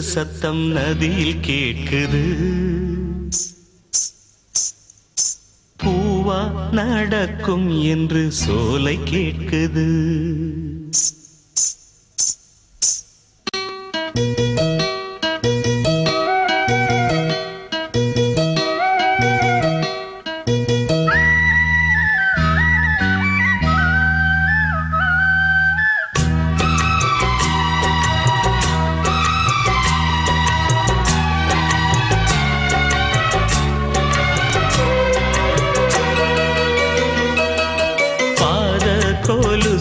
சத்தம் நதியில் கேட்குது. பூவா நடக்கும் என்று சோலை கேட்குது. பாத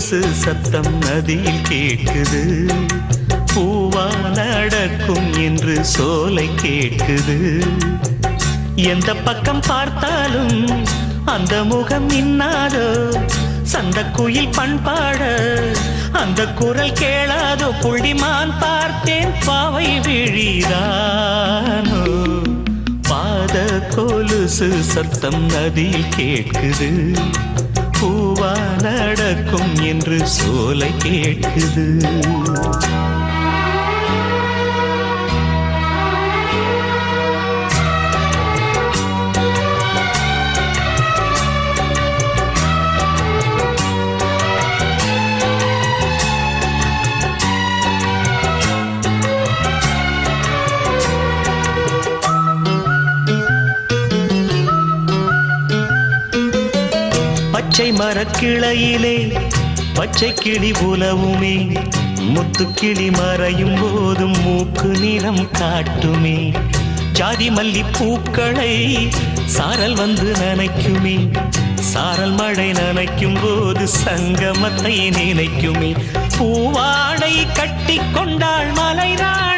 கொலுசு சத்தம் நதியில் கேட்குது. பூவா நடக்கும் என்று சோலை கேட்குது. எந்த பக்கம் பார்த்தாலும் அந்த முகம் இன்னாதோ சந்த குயில் பண்பாட அந்த குரல் கேளாதோ புள்ளிமான் பார்த்தேன் பாவை விழிதானோ. பாத கொலுசு சத்தம் நதியில் கேட்குது. நடக்கும் என்று சோலை கேட்குது. பச்சை மரக்கிளையிலே பச்சை கிளி உலவுமே முத்துக்கிளி மறையும் போதும் மூக்கு நிறம் காட்டுமே. ஜாதி மல்லி பூக்களை சாரல் வந்து நனைக்குமே. சாரல் மழை நனைக்கும் போது சங்கமத்தை நினைக்குமே. பூவாடை கட்டி கொண்டாள் மலை ராணி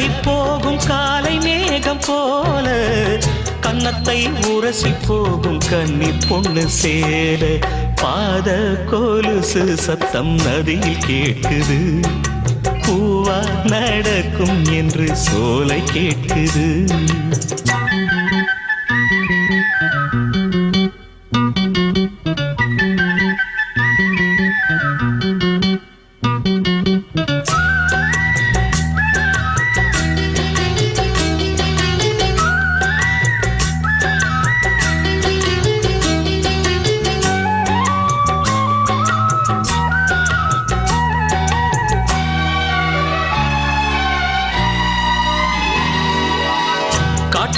பரவி போகும் காலை மேகம் போல கன்னத்தை உரசி போகும் கன்னி பொண்ணு சேர. பாத கொலுசு சத்தம் நதியில் கேட்குது. பூவா நடக்கும் என்று சோலை கேட்குது.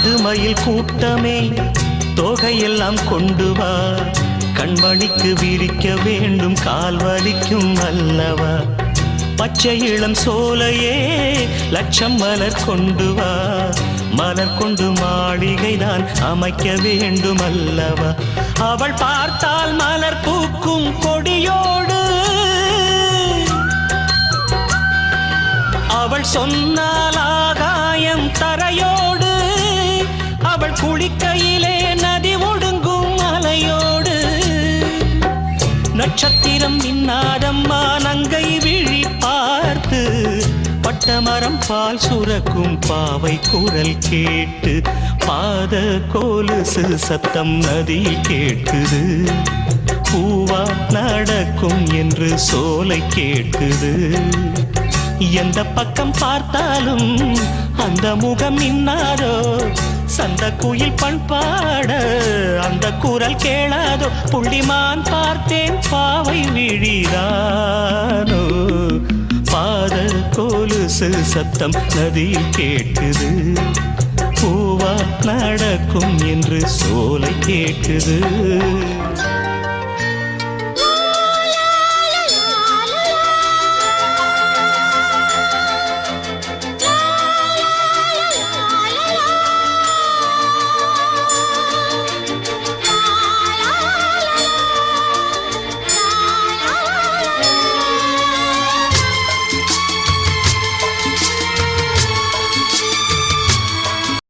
காட்டு மயில் கூட்டமே தொகையெல்லாம் கொண்டு வா. கண்மணிக்கு விரிக்க வேண்டும் கால் வலிக்கும் அல்லவா? பச்சை இளம் சோலையே லட்சம் மலர் கொண்டு வா. மலர் கொண்டு மாளிகை தான் அமைக்க வேண்டும் அல்லவா? அவள் பார்த்தால் மலர் பூக்கும் கொடியோடு. அவள் சொன்னால் ஆகாயம் தரையோ அவள் குளிக்கையிலே நதி ஒடுங்கும் அலையோடு நட்சத்திரம் மின்னாதம்மா நங்கை விழி பார்த்து பட்டமரம் பால் சுரக்கும் பாவை குரல் கேட்டு பாத கோலுசு சத்தம் நதியில் கேட்குது பூவா நடக்கும் என்று சோலை கேட்குது எந்த பக்கம் பார்த்தாலும் அந்த முகம் இன்னாரோ சந்த குயில் பண்பாட அந்த குரல் கேளாதோ புள்ளிமான் பார்த்தேன் பாவை விழிதானோ? பாத கோலுசு சத்தம் நதியில் கேட்குது பூவா நடக்கும் என்று சோலை கேட்குது